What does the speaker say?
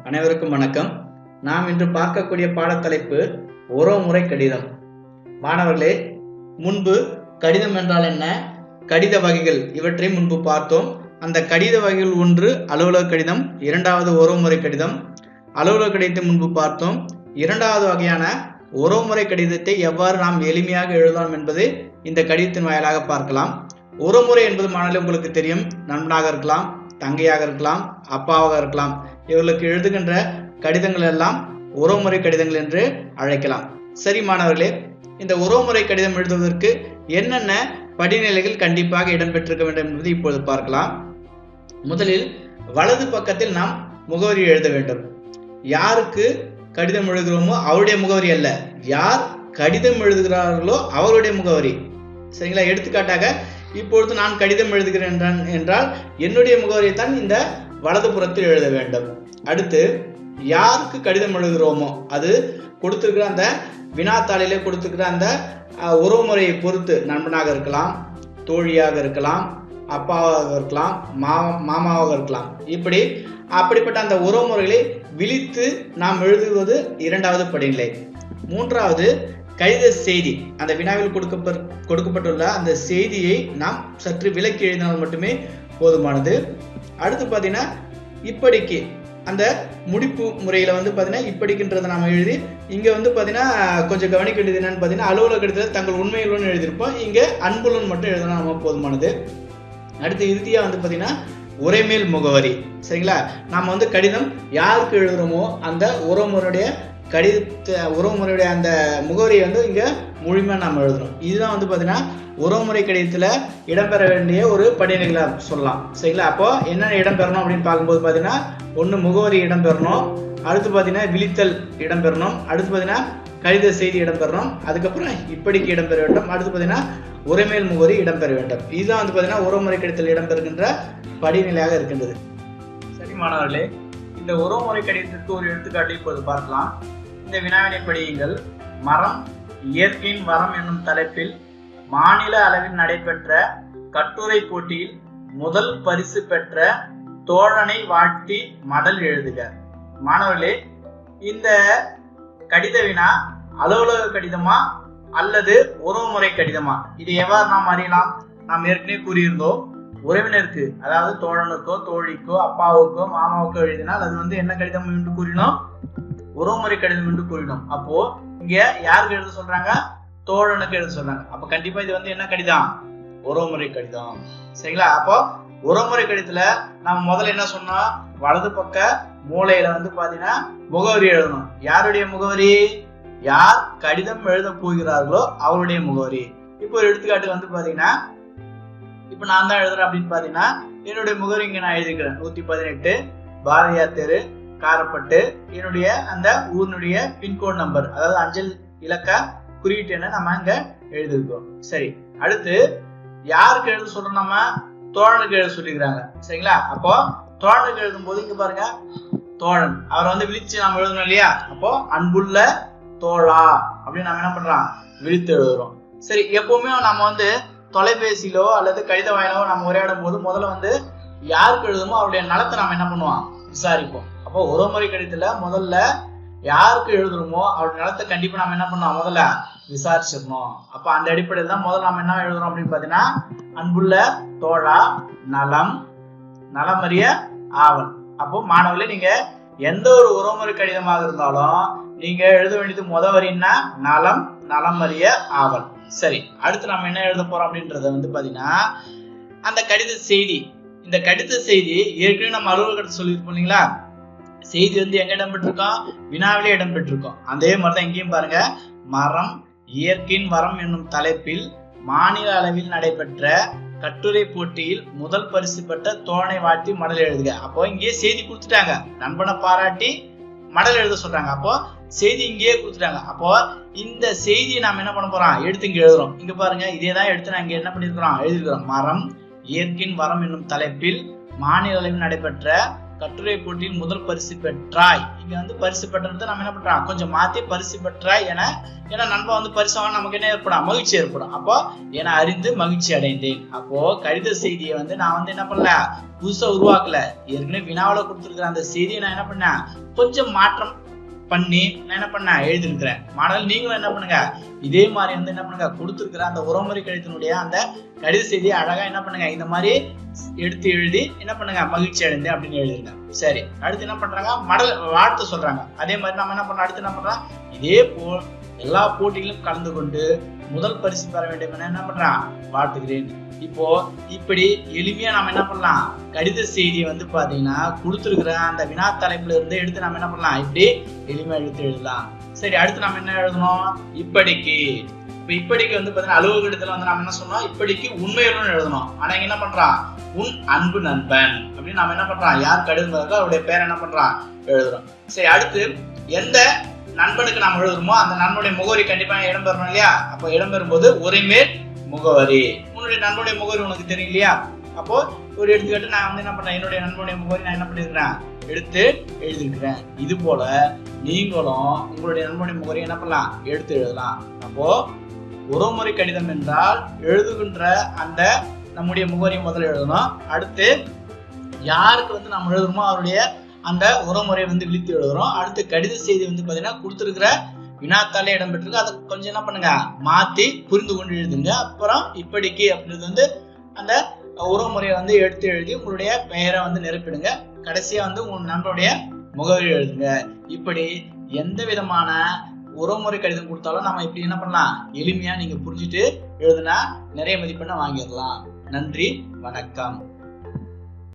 அனைவருக்கும் வணக்கம். நாம் இன்று பார்க்கக்கூடிய பாடத்தலைப்பு உறவுமுறை கடிதம். மாணவர்களே முன்பு கடிதம் என்றால் என்ன? கடித வகைகள். இவற்றை முன்பு பார்த்தோம். அந்த கடித வகைகள் ஒன்று அலுவலக கடிதம். இரண்டாவது உறவுமுறை கடிதம். அலுவலக கடிதத்தை முன்பு பார்த்தோம். இரண்டாவது வகையான உறவுமுறை கடிதத்தை எவ்வாறு நாம் எளிமையாக எழுதலாம் என்பது இந்த கடிதத்தின் வாயிலாக பார்க்கலாம். உறவுமுறை என்பது மாணவர்களே உங்களுக்கு தெரியும். நண்பனாக இருக்கலாம். தங்கையாக இருக்கலாம் அப்பாவாக இருக்கலாம் இவர்களுக்கு எழுதுகின்ற கடிதங்கள் எல்லாம் உறவுமுறை கடிதங்கள் என்று அழைக்கலாம். சரி மாணவர்களே இந்த உறவுமுறை கடிதம் எழுதுவதற்கு என்னென்ன படிநிலைகள் கண்டிப்பாக இடம்பெற்றிருக்க வேண்டும் என்பதை இப்பொழுது பார்க்கலாம். முதலில் வலது பக்கத்தில் நாம் முகவரி எழுத வேண்டும். யாருக்கு கடிதம் எழுதுகிறோமோ அவருடைய முகவரி அல்ல. யார் கடிதம் எழுதுகிறார்களோ அவருடைய முகவரி. சரிங்களா? எடுத்துக்காட்டாக இப்பொழுது நான் கடிதம் எழுதுகிறேன் என்றான்- என்றால் என்னுடைய முகவரியை தான் இந்த வலது புறத்தில் எழுத வேண்டும். அடுத்து யாருக்கு கடிதம் எழுதுகிறோமோ அது கொடுத்துருக்கிற அந்த வினாத்தாளிலே கொடுத்துருக்கிற அந்த உறவுமுறையை பொறுத்து நண்பனாக இருக்கலாம் தோழியாக இருக்கலாம் அப்பாவாக இருக்கலாம் மா மாமாவாக இருக்கலாம். இப்படி அப்படிப்பட்ட அந்த உறவுமுறைகளை விழித்து நாம் எழுதுவது இரண்டாவது படிநிலை. மூன்றாவது கடித செய்தி அந்த வினாவில் கொடுக்கப்ப கொடுக்கப்பட்டுள்ள அந்த செய்தியை நாம் சற்று விலக்கி எழுதினால் மட்டுமே போதுமானது. அடுத்து பார்த்தீங்கன்னா இப்படிக்கு அந்த முடிப்பு முறையில் வந்து பார்த்தீங்கன்னா இப்படிக்குன்றதை நாம் எழுதி இங்கே வந்து பார்த்தீங்கன்னா கொஞ்சம் கவனிக்க வேண்டியது என்னன்னு பார்த்தீங்கன்னா அலுவலக கடிதத்தில் தங்கள் உண்மைகளுடன் எழுதியிருப்போம். இங்கே அன்புலன் மட்டும் எழுதினா நம்ம போதுமானது. அடுத்து இறுதியாக வந்து பார்த்தீங்கன்னா உரைமேல் முகவரி. சரிங்களா? நாம் வந்து கடிதம் யாருக்கு எழுதுகிறோமோ அந்த உறவுமுறையுடைய கடித உறவுமுறையுடைய அந்த முகவரியை வந்து இங்கே முழுமையாக நாம் எழுதுறோம். இதுதான் வந்து பார்த்தீங்கன்னா உறவுமுறை கடிதத்தில் இடம்பெற வேண்டிய ஒரு படிநிலைகளை சொல்லலாம். சரிங்களா? அப்போ என்னென்ன இடம்பெறணும் அப்படின்னு பார்க்கும்போது பார்த்தீங்கன்னா ஒன்று முகவரி இடம்பெறணும் அடுத்து பார்த்தீங்கன்னா விழித்தல் இடம்பெறணும் அடுத்து பார்த்தீங்கன்னா கடித செய்தி இடம்பெறணும் அதுக்கப்புறம் இப்படிக்கு இடம்பெற வேண்டும் அடுத்து பார்த்தீங்கன்னா உரைமேல் முகவரி இடம்பெற வேண்டும். இதுதான் வந்து பார்த்தீங்கன்னா உறவுமுறை கடிதத்தில் இடம்பெறுகின்ற படிநிலையாக இருக்கின்றது. சரி மாணவர்களே இந்த உறவுமுறை கடிதத்திற்கு ஒரு எடுத்துக்காட்டு இப்போது பார்க்கலாம். இந்த வினாவினை படியுங்கள். மரம் இயற்கையின் வரம் என்னும் தலைப்பில் மாநில அளவில் நடைபெற்ற கட்டுரை போட்டியில் முதல் பரிசு பெற்ற தோழனை வாழ்த்தி மடல் எழுதுக. மாணவர்களே இந்த கடித வினா அலுவலக கடிதமா அல்லது உறவுமுறை கடிதமா? இது எவ்வாறு நாம் அறியலாம்? நாம் ஏற்கனவே கூறியிருந்தோம். உறவினருக்கு அதாவது தோழனுக்கோ தோழிக்கோ அப்பாவுக்கோ மாமாவுக்கோ எழுதினால் அது வந்து என்ன கடிதம் என்று கூறினோம்? உறவுமுறை கடிதம் என்று கூறினோம். அப்போ இங்க யாருக்கு எழுத சொல்றாங்க? தோழனுக்கு எழுத சொல்றாங்க. அப்ப கண்டிப்பா இது வந்து என்ன கடிதம்? உறவுமுறை கடிதம் சரிங்களா? அப்போ உறவுமுறை கடிதத்துல நம்ம முதல்ல என்ன சொன்னோம்? வலது பக்க மூலையில வந்து பாத்தீங்கன்னா முகவரி எழுதணும். யாருடைய முகவரி? யார் கடிதம் எழுத போகிறார்களோ அவருடைய முகவரி. இப்போ ஒரு எடுத்துக்காட்டு வந்து பாத்தீங்கன்னா இப்போ நான் தான் எழுதுறேன் அப்படின்னு பாத்தீங்கன்னா என்னுடைய முகவரி இங்க நான் எழுதிக்கிறேன். நூத்தி பதினெட்டு பாரதியார் தெரு காரப்பட்டு என்னுடைய அந்த ஊரினுடைய பின்கோட் நம்பர் அதாவது அஞ்சல் இலக்க குறியீட்டு என்ன நம்ம இங்க எழுதிருக்கோம் சரி அடுத்து யாருக்கு எழுத சொல்றோம் நம்ம? தோழனுக்கு எழுத சொல்லிக்கிறாங்க சரிங்களா? அப்போ தோழனுக்கு எழுதும் போது இங்க பாருங்க தோழன். அவரை வந்து விழிச்சு நம்ம எழுதணும் இல்லையா? அப்போ அன்புள்ள தோழா அப்படின்னு நம்ம என்ன பண்றோம்? விழித்து எழுதுறோம். சரி எப்பவுமே நம்ம வந்து தொலைபேசியிலோ அல்லது கடித வாயிலோ நம்ம உரையாடும் போது முதல்ல வந்து யாருக்கு எழுதுமோ அவருடைய நலத்தை நம்ம என்ன பண்ணுவோம்? விசாரிப்போம். அப்போ உறவுமுறை கடிதத்துல முதல்ல யாருக்கு எழுதுறோமோ அவருடைய நிலத்தை கண்டிப்பா நம்ம என்ன பண்ணோம் முதல்ல விசாரிச்சிடணும். அப்ப அந்த அடிப்படையில் தான் முதல்ல நம்ம என்ன எழுதுறோம் அப்படின்னு பாத்தீங்கன்னா அன்புள்ள தோழா நலம் நலமறிய ஆவல். அப்போ மாணவர்களே நீங்க எந்த ஒரு உறவுமுறை கடிதமாக இருந்தாலும் நீங்க எழுத வேண்டியது முத வரின்னா நலம் நலமறிய ஆவல். சரி அடுத்து நம்ம என்ன எழுத போறோம் அப்படின்றத வந்து பாத்தீங்கன்னா அந்த கடித செய்தி இந்த கடித செய்தி ஏற்கனவே நம்ம அலுவலகத்தை சொல்லியிருப்போம் இல்லைங்களா? செய்தி வந்து எங்க இடம்பெற்றிருக்கோம் வினாவிலே இடம்பெற்றிருக்கோம் அதே மாதிரிதான் இங்கேயும் பாருங்க. மரம் இயற்கையின் வரம் என்னும் தலைப்பில் மாநில அளவில் நடைபெற்ற கட்டுரை போட்டியில் முதல் பரிசு பெற்ற தோழனை வாழ்த்தி மடல் எழுதுக. அப்போ இங்கேயே செய்தி கொடுத்துட்டாங்க. நண்பனை பாராட்டி மடல் எழுத சொல்றாங்க. அப்போ செய்தி இங்கேயே கொடுத்துட்டாங்க. அப்போ இந்த செய்தியை நாம் என்ன பண்ண போறோம்? எடுத்து இங்க எழுதுறோம். இங்க பாருங்க. இதே தான் எடுத்து நான் என்ன பண்ணிருக்கிறோம் எழுதிருக்கிறோம் மரம் இயற்கையின் வரம் என்னும் தலைப்பில் மாநில அளவில் நடைபெற்ற கட்டுரை போட்டியில் முதல் பரிசு பெற்றாய். இங்க வந்து பரிசு பெற்றது நம்ம என்ன பண்றோம்? கொஞ்சம் மாத்தி பரிசு பெற்றாய் என ஏன்னா நண்பா வந்து பரிசு வாங்க நமக்கு என்ன ஏற்படும்? மகிழ்ச்சி ஏற்படும். அப்போ என அறிந்து மகிழ்ச்சி அடைந்தேன். அப்போ கடித செய்தியை வந்து நான் வந்து என்ன பண்ணல? புதுசா உருவாக்கல. ஏற்கனவே வினாவில கொடுத்துருக்கிற அந்த செய்தியை நான் என்ன பண்ணேன்? கொஞ்சம் மாற்றம் பண்ணி நான் என்ன பண்ணேன்? எழுதியிருக்கிறேன். மாடல் நீங்களும் என்ன பண்ணுங்க? இதே மாதிரி வந்து என்ன பண்ணுங்க? கொடுத்துருக்கிற அந்த உறவுமுறை கடிதத்தினுடைய அந்த கடித செய்தியை அழகா என்ன பண்ணுங்க? இந்த மாதிரி எடுத்து எழுதி என்ன பண்ணுங்க? மகிழ்ச்சி அடைந்து அப்படின்னு எழுதிருங்க. சரி. அடுத்து என்ன பண்றாங்க? மடல் வாழ்த்து சொல்றாங்க. அதே மாதிரி நம்ம என்ன பண்றோம்? அடுத்து என்ன பண்றோம்? இதே போல் எல்லா போட்டிகளிலும் கலந்து கொண்டு முதல் பரிசு பெற வேண்டும் என என்ன பண்றான்? வாழ்த்துகிறேன். இப்போ இப்படி எளிமையா நம்ம என்ன பண்ணலாம்? கடித செய்தியை வந்து பாத்தீங்கன்னா கொடுத்துருக்கிற அந்த வினா தலைப்புல இருந்து எடுத்து நம்ம என்ன பண்ணலாம்? இப்படி எளிமையா எடுத்து எழுதலாம். சரி அடுத்து நம்ம என்ன எழுதணும்? இப்படிக்கு. இப்ப இப்படிக்கு வந்து பாத்தீங்கன்னா அலுவலகத்துல வந்து நம்ம என்ன சொன்னோம் இப்படிக்கு உண்மையுடன் எழுதணும். ஆனா இங்க என்ன பண்றான்? உன் அன்பு நண்பன். அப்படின்னு நம்ம என்ன பண்றான்? யார் கடிதம் இருக்கோ அவருடைய பேர் என்ன பண்றான்? எழுதுறோம். சரி அடுத்து எந்த நண்பனுக்கு நாம் எழுதுறோமோ அந்த நண்பனுடைய முகவரி கண்டிப்பாக இடம்பெறணும் இல்லையா? அப்போ இடம்பெறும்போது ஒரேமேல் முகவரி. உன்னுடைய நண்பனுடைய முகவரி உனக்கு தெரியும் இல்லையா? அப்போ ஒரு எடுத்துக்கிட்டு நான் வந்து என்ன பண்றேன் என்னுடைய நண்பனுடைய முகவரி நான் என்ன பண்ணிருக்கிறேன்? எடுத்து எழுதிருக்கிறேன். இது போல நீங்களும் உங்களுடைய நண்பனுடைய முகவரி என்ன பண்ணலாம்? எடுத்து எழுதலாம். அப்போ உறவுமுறை கடிதம் என்றால் எழுதுகின்ற அந்த நம்முடைய முகவரியை முதல்ல எழுதணும். அடுத்து யாருக்கு வந்து நம்ம எழுதுறோமோ அவருடைய அந்த உறவுமுறையை வந்து விழித்து எழுதுறோம். அடுத்து கடித செய்தி வந்து பார்த்தீங்கன்னா கொடுத்துருக்கிற வினாத்தாலே இடம்பெற்றிருக்கு அதை கொஞ்சம் என்ன பண்ணுங்க? மாற்றி புரிந்து கொண்டு எழுதுங்க. அப்புறம் இப்படிக்கு அப்படின்றது வந்து அந்த உறவுமுறையை வந்து எடுத்து எழுதி உங்களுடைய பெயரை வந்து நிரப்பிடுங்க. கடைசியாக வந்து உங்கள் நண்பருடைய முகவரி எழுதுங்க. இப்படி எந்த விதமான உறவுமுறை கடிதம் கொடுத்தாலும் நம்ம இப்படி என்ன பண்ணலாம்? எளிமையாக நீங்கள் புரிஞ்சுட்டு எழுதுனா நிறைய மதிப்பெண்ணை வாங்கிடலாம். நன்றி வணக்கம்.